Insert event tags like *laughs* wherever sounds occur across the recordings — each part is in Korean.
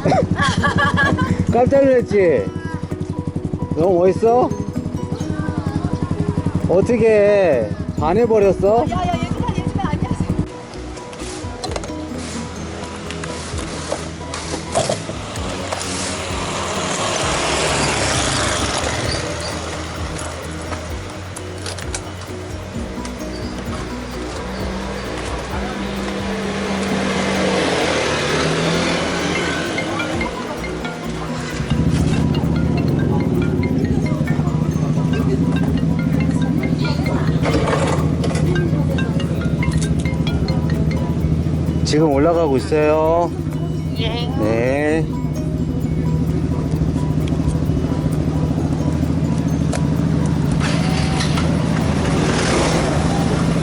*laughs* 깜짝 놀랐지? 너무 멋있어? 어떻게 반해버렸어? 야 야 지금 올라가고 있어요. 네.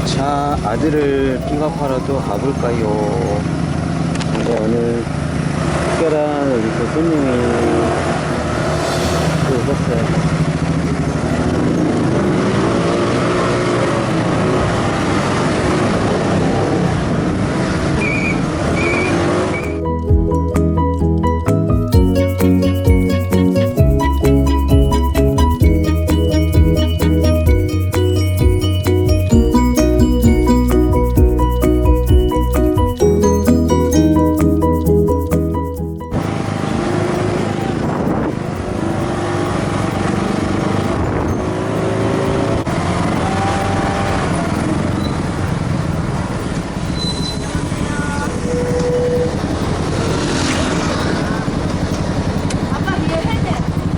자, 아들을 또 가볼까요? 근데 오늘 특별한 우리 또 손님이 또 오셨어요.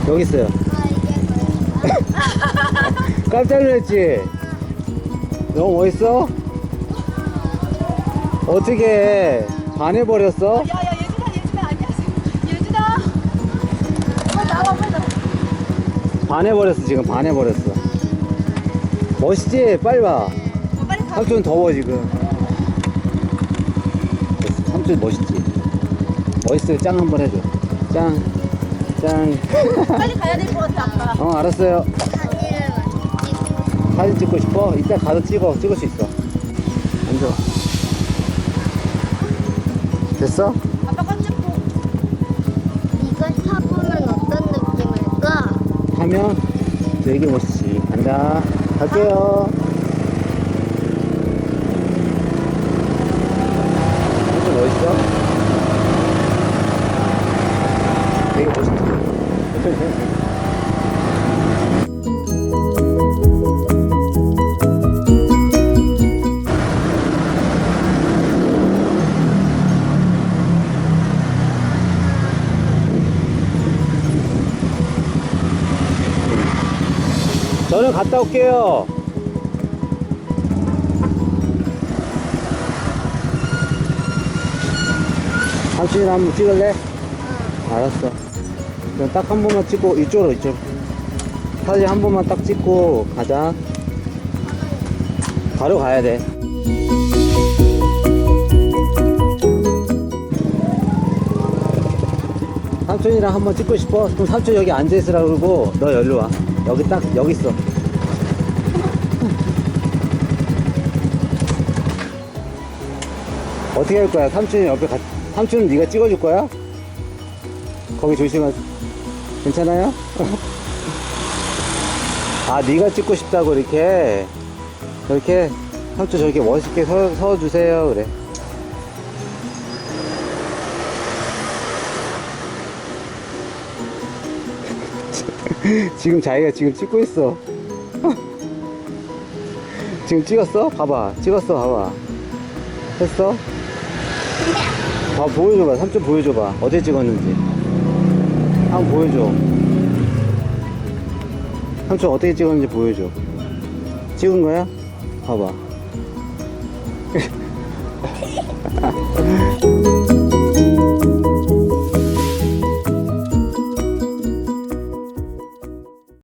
여기 있어요. *laughs* 깜짝 놀랐지? 너무 멋있어? 어떻게 반해버렸어? 야야 예준아 예준아 안녕하세요. 예준아. 어 나와 빨리 나와. 반해버렸어, 지금 반해버렸어. 멋있지? 빨리 와. 어, 빨리 가. 삼촌 더워, 지금. 삼촌 멋있지? 멋있어요. 짱 한번 해줘. 짱. 짱. 빨리 가야 될 것 같아 아빠. 어, 알았어요. 사진 찍고 싶어? 이따 가서 찍어. 찍을 수 있어. 앉아. 됐어? 아빠 꽉 잡고. 이걸 타보면 어떤 느낌일까? 하면 되게 멋있지. 간다. 갈게요. 진짜 멋있어? 되게 멋있다. 저는 갔다 올게요. 삼촌이 한번 찍을래? 알았어. 딱 한 번만 찍고 이쪽으로 이쪽. 사진 한 번만 딱 찍고 가자. 바로 가야 돼. 삼촌이랑 한번 찍고 싶어? 그럼 삼촌 여기 앉아있으라 그러고 너 여기로 와. 여기 딱 여기 있어. 어떻게 할 거야? 삼촌이 옆에 가, 삼촌은 네가 찍어줄 거야? 거기 조심하. 괜찮아요? 아, 네가 찍고 싶다고 이렇게 이렇게 삼촌 저렇게 멋있게 서, 서 주세요 그래. *laughs* 지금 자기가 지금 찍고 있어. *laughs* 지금 찍었어? 봐봐. 찍었어. 봐봐. 했어? 봐, 보여줘봐. 삼촌 보여줘봐. 어디 찍었는지. 한번 보여줘. 삼촌 어떻게 찍었는지 보여줘. 찍은 거야? 봐봐. *laughs*